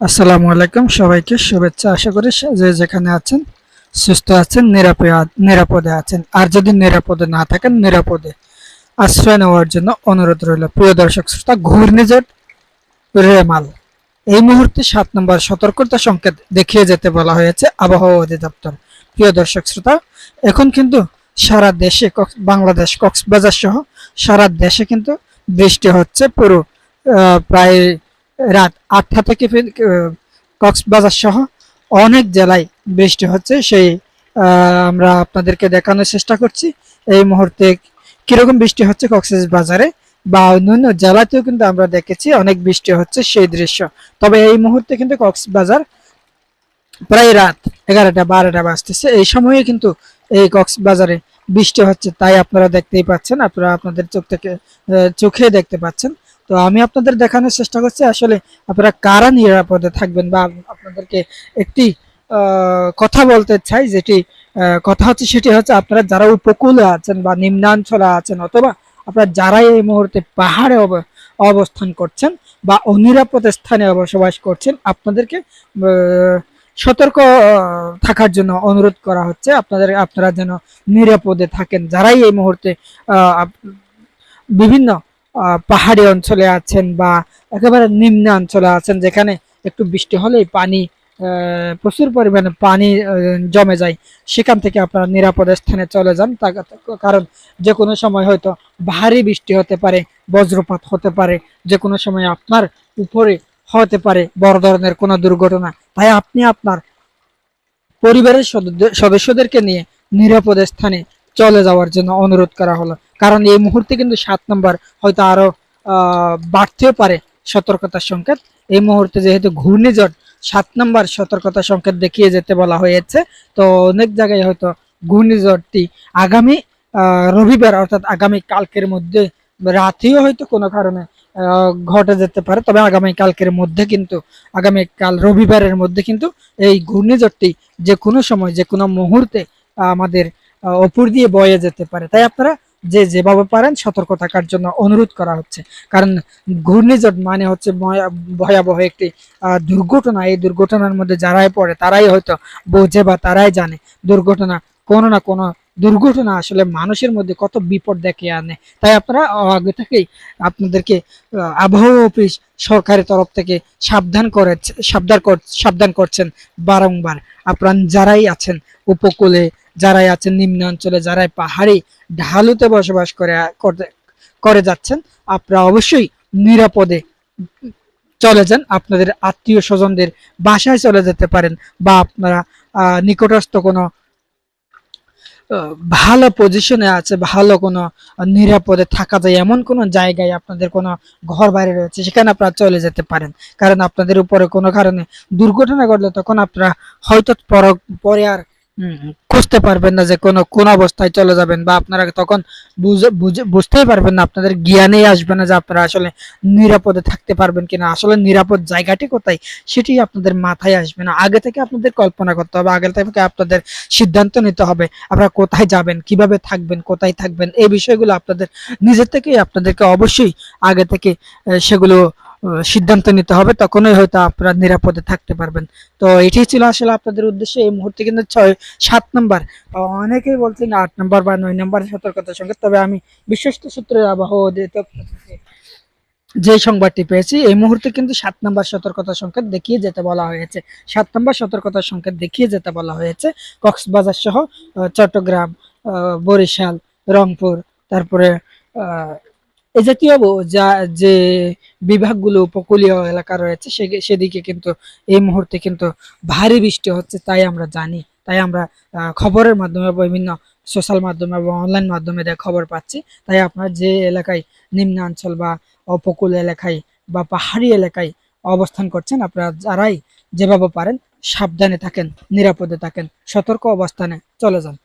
আসসালামু আলাইকুম সবাইকে শুভেচ্ছা। আশা করি যে যেখানে আছেন, সুস্থ আছেন নিরাপদে নিরাপদে আছেন। আর যদি নিরাপদে না থাকেন, নিরাপদে আশ্রয় নেওয়ার জন্য অনুরোধ রইল। প্রিয় দর্শক শ্রোতা, ঘূর্ণিঝড় রেমাল। এই মুহূর্তে সাত নম্বর সতর্কতা সংকেত দেখিয়ে যেতে বলা হয়েছে আবহাওয়া অধিদপ্তর। প্রিয় দর্শক শ্রোতা, এখন কিন্তু সারা দেশে কক্স- বাংলাদেশ কক্সবাজার সহ সারা দেশে কিন্তু বৃষ্টি হচ্ছে। পুরো প্রায় রাত আটটা থেকে কক্সবাজার সহ অনেক জেলায় বৃষ্টি হচ্ছে। সেই আমরা আপনাদেরকে দেখানোর চেষ্টা করছি। এই মুহূর্তে কীরকম বৃষ্টি হচ্ছে কক্সবাজারে বা অন্যান্য জেলাতেও কিন্তু আমরা দেখেছি অনেক বৃষ্টি হচ্ছে সেই দৃশ্য। তবে এই মুহূর্তে কিন্তু কক্সবাজার প্রায় রাত এগারোটা বারোটা বাজতেছে। এই সময়ে কিন্তু এই কক্সবাজারে বৃষ্টি হচ্ছে, তাই আপনারা দেখতেই পাচ্ছেন, আপনারা আপনাদের চোখ থেকে চোখে দেখতে পাচ্ছেন। তো আমি আপনাদের দেখানোর চেষ্টা করছি, আসলে আপনারা কারা নিরাপদে থাকবেন বা আপনাদেরকে একটি কথা বলতে চাই, যেটি কথা হচ্ছে সেটি হচ্ছে আপনারা যারা উপকূলে আছেন বা নিম্নাঞ্চলে আছেন অথবা আপনারা যারা এই মুহূর্তে পাহাড়ে অব- অবস্থান করছেন বা অনিরাপদ স্থানে বসবাস করছেন, আপনাদেরকে সতর্ক থাকার জন্য অনুরোধ করা হচ্ছে, আপনাদের, আপনারা যেন নিরাপদে থাকেন। যারাই এই মুহূর্তে বিভিন্ন পাহাড়ি অঞ্চলে আছেন বা একেবারে নিম্ন অঞ্চলে আছেন, যেখানে একটু বৃষ্টি হলেই পানি প্রচুর পরিমাণে পানি জমে যায়, সেখান থেকে আপনারা নিরাপদ স্থানে চলে যান। কারণ যে কোনো সময় হয়তো ভারী বৃষ্টি হতে পারে, বজ্রপাত হতে পারে যে কোনো সময় আপনার উপরে হতে পারে বড় ধরনের কোনো দুর্ঘটনা। তাই আপনি আপনার পরিবারের সদস্য- সদস্যদেরকে নিয়ে নিরাপদ স্থানে চলে যাওয়ার জন্য অনুরোধ করা হলো। কারণ এই মুহূর্তে কিন্তু সাত নম্বর হয়তো আরও বাড়তেও পারে সতর্কতার সংকেত। এই মুহূর্তে যেহেতু ঘূর্ণিঝড়, সাত নম্বর সতর্কতা সংকেত দেখিয়ে যেতে বলা হয়েছে। তো অনেক জায়গায় হয়তো ঘূর্ণিঝড়টি আগামী রবিবার অর্থাৎ আগামী কালকের মধ্যে, রাতেও হয়তো কোনো কারণে ঘটে যেতে পারে। তবে আগামী কালকের মধ্যে কিন্তু, আগামী কাল রবিবারের মধ্যে কিন্তু এই ঘূর্ণিঝড়টি যে কোনো সময়, যে কোনো মুহূর্তে আমাদের ওপর দিয়ে বয়ে যেতে পারে। তাই আপনারা যে যেভাবে পারেন সতর্ক থাকার জন্য অনুরোধ করা হচ্ছে। কারণ ঘূর্ণিঝড় মানে হচ্ছে ভয়া- ভয়াবহ একটি দুর্ঘটনা। এই দুর্ঘটনার মধ্যে যারাই পড়ে, তারাই হয়তো বোঝে বা তারাই জানে দুর্ঘটনা কোনো না কোনো দুর্ঘটনা আসলে মানুষের মধ্যে কত বিপদ দেখে আনে। তাই আপনারা আগে থেকেই আপনাদেরকে আবহাওয়া অফিস সরকারের তরফ থেকে সাবধান করে, সাবধান সাবধান করছেন বারংবার। আপনারা যারাই আছেন উপকূলে যারাই আছেন নিম্নাঞ্চলে যারাই পাহাড়ি ঢালুতে বসবাস করে করে যাচ্ছেন, আপনারা অবশ্যই নিরাপদে চলে যান। আপনাদের আত্মীয় স্বজনদের বাসায় চলে যেতে পারেন বা আপনারা নিকটস্থ কোনো ভালো পজিশনে আছে, ভালো কোনো নিরাপদে থাকা যায়, এমন কোনো জায়গায় আপনাদের কোনো ঘর বাইরে রয়েছে, সেখানে আপনারা চলে যেতে পারেন। কারণ আপনাদের উপরে কোনো কারণে দুর্ঘটনা ঘটলে তখন আপনারা হয়তো পরে আর খুঁজতে পারবেন না যে কোনো, কোন অবস্থায় চলে যাবেন বা আপনারা তখন বুঝে, বুঝে- বুঝতেই পারবেন না, আপনাদের জ্ঞানেই আসবে না যে আপনারা আসলে নিরাপদে থাকতে পারবেন কিনা। আসলে নিরাপদ জায়গাটি কোথায় সেটি আপনাদের মাথায় আসবে না। আগে থেকে আপনাদের কল্পনা করতে হবে, আগে থেকে আপনাদের সিদ্ধান্ত নিতে হবে আপনারা কোথায় যাবেন, কীভাবে থাকবেন, কোথায় থাকবেন, এই বিষয়গুলো আপনাদের, নিজের থেকেই আপনাদেরকে অবশ্যই আগে থেকে সেগুলো সিদ্ধান্ত নিতে হবে, তখনই হয়তো আপনারা নিরাপদে থাকতে পারবেন। তো এটাই ছিল আসলে আপনাদের উদ্দেশ্যে এই মুহূর্তে কিন্তু ছয়, সাত নম্বর। অনেকেই বলছেন আট নম্বর বা নয় নম্বর সতর্কতার সঙ্গে, তবে আমি বিশ্বস্ত সূত্রের অধিদপ্তর যে সংবাদটি পেয়েছি, এই মুহূর্তে কিন্তু সাত নম্বর সতর্কতা সংকেত দেখিয়ে যেতে বলা হয়েছে। সাত নম্বর সতর্কতা সংকেত দেখিয়ে যেতে বলা হয়েছে। কক্সবাজার সহ চট্টগ্রাম বরিশাল, রংপুর, তারপরে এ জাতীয় যা, যে বিভাগগুলো উপকূলীয় এলাকা রয়েছে সেদিকে কিন্তু এই মুহূর্তে কিন্তু ভারী বৃষ্টি হচ্ছে তাই আমরা জানি। তাই আমরা খবরের মাধ্যমে বিভিন্ন সোশ্যাল মাধ্যমে এবং অনলাইন মাধ্যমে খবর পাচ্ছি। তাই আপনার যে এলাকায় নিম্নাঞ্চল বা উপকূল এলাকায় বা পাহাড়ি এলাকায় অবস্থান করছেন, আপনারা যারাই যেভাবে পারেন, সাবধানে থাকেন, নিরাপদে থাকেন, সতর্ক অবস্থানে চলে যান।